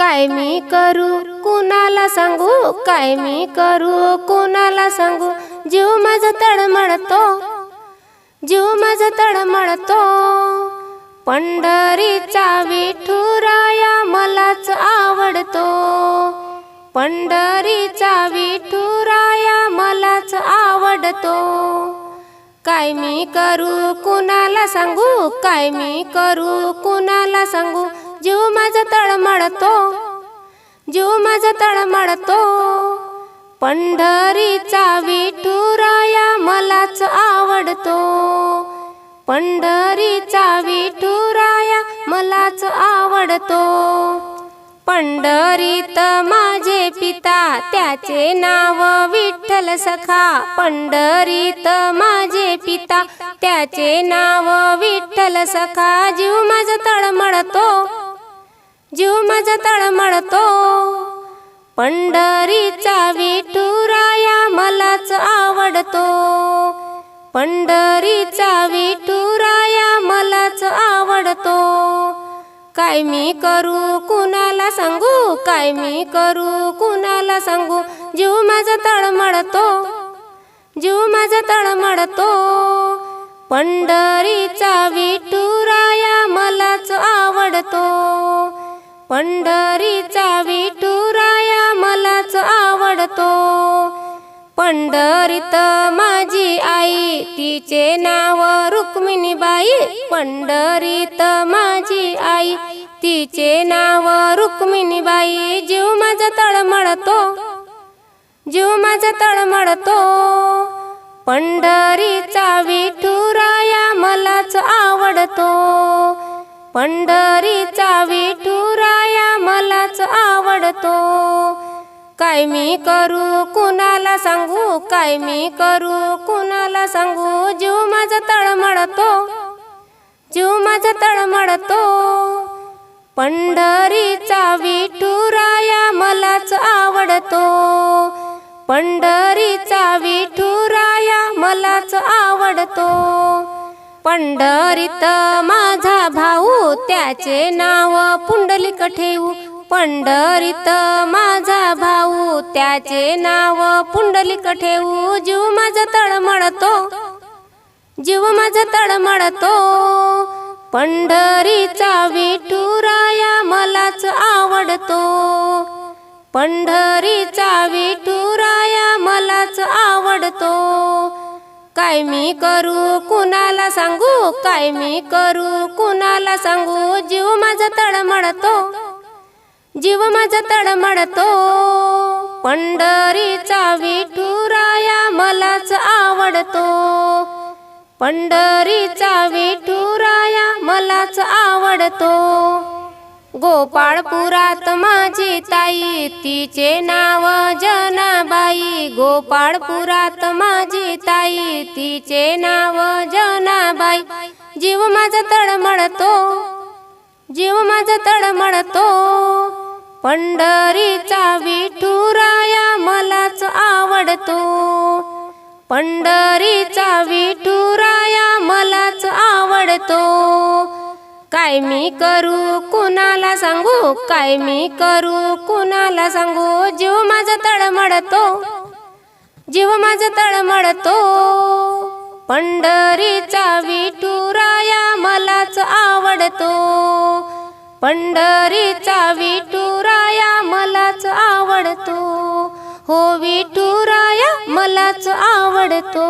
काय मी करू? कुणाला सांगू? काय मी करू? कुणाला सांगू? जीव माझा तळमळतो. जीव माझा तळमळतो. पंढरीचा विठुराया मलाच आवडतो. पंढरीचा विठुराया मलाच आवडतो. काय मी करू? कुणाला सांगू? काय मी करू? कुणाला सांगू? जीव माझा तळमळतो. जीव माझा तळमळतो. पंढरीचा विठुराया मलाच आवडतो. पंढरीचा विठुराया मलाच आवडतो. पंढरीत माझे पिता त्याचे नाव विठ्ठल सखा. पंढरीत माझे पिता त्याचे नाव विठ्ठल सखा. जीव माझा तळमळतो. जीव माझा तळमळतो पंढरीचा विठुराया मलाच आवडतो. पंढरीचा विठुराया मलाच आवडतो. काय मी करू कुणाला सांगू? काय मी करू कुणाला सांगू? जीव माझा तळमळतो जीव माझा तळमळतो पंढरीचा पंढरीचा विठुराया मलाच आवडतो. पंढरीत माझी आई तिचे नाव रुक्मिणीबाई. पंढरीत माझी आई तिचे नाव रुक्मिणीबाई. जीव माझा तळमळतो जीव माझा तळमळतो. पंढरीचा विठुराया मलाच आवडतो. पंढरीचा विठुराया आवडतो काय मी करू? कुणाला सांगू? काय मी करू? कुणाला सांगू? जीव माझा तळमळतो. जीव माझा तळमळतो. पंढरीचा विठुराया मलाच आवडतो. पंढरीचा विठुराया मलाच आवडतो. पंढरीत माझा भाऊ त्याचे नाव पुंडलिक ठेवू. पंढरीत माझा भाऊ त्याचे नाव पुंडलिक ठेवू. जीव माझा तळमळतो जीव माझा तळमळतो पंढरीचा विठुराया मलाच आवडतो. पंढरीचा विठुराया मलाच आवडतो. काय मी करू कुणाला सांगू? काय मी करू कुणाला सांगू? जीव माझा तळमळतो जीव माझा तडमडतो. पंढरीचा विठुराया मलाच आवडतो. पंढरीचा विठुराया मलाच आवडतो. गोपाळपुरात माझी ताई तिचे नाव जनाबाई. गोपाळपुरात माझी ताई तिचे नाव जनाबाई. जीव माझा तडमडतो. जीव माझा तडमडतो. पंढरीचा विठुराया मलाच आवडतो. पंढरीचा विठुराया मलाच आवडतो. काय मी करू कुणाला सांगू? काय मी करू कुणाला सांगू? जीव माझा तळमळतो. जीव माझा तळमळतो. पंढरीचा विठुराया मलाच आवडतो. पंढरीचा विठुराया हो विठुराया मलाच आवडतो.